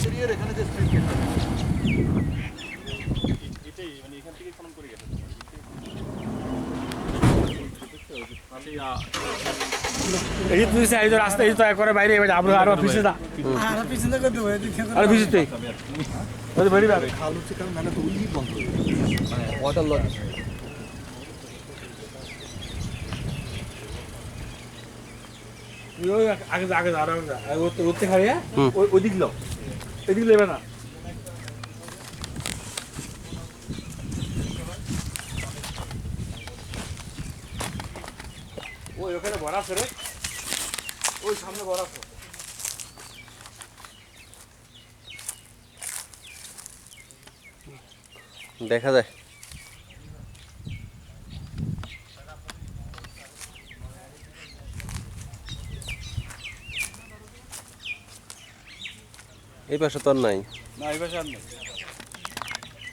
এরিয়ার এখানে যে স্ট্রিট গেট এটাই মানে এখান থেকে খনন করে গেছে এই তুই এই যে রাস্তা এই তো একবারে বাইরে এবার আমরা আরও পিছিয়ে দা আর পিছনে করে দেবো এদিক থেকে আরও পিছিয়ে তুই। ওই বেরি যাবে খাল কারণ নাহলে তো ওই বন্ধ মানে ওয়াটার লজ ওই আগে আগে যা, আরও আগে যা। আর ওর- ওর ওই ওই দিক লো এদিক নেবে না। ওই ওখানে ভরা আছে রে। ওই সামনে ভরা আছে। দেখা যায়। এই পাশে তো আর নাই। না এই পাশে আর নেই।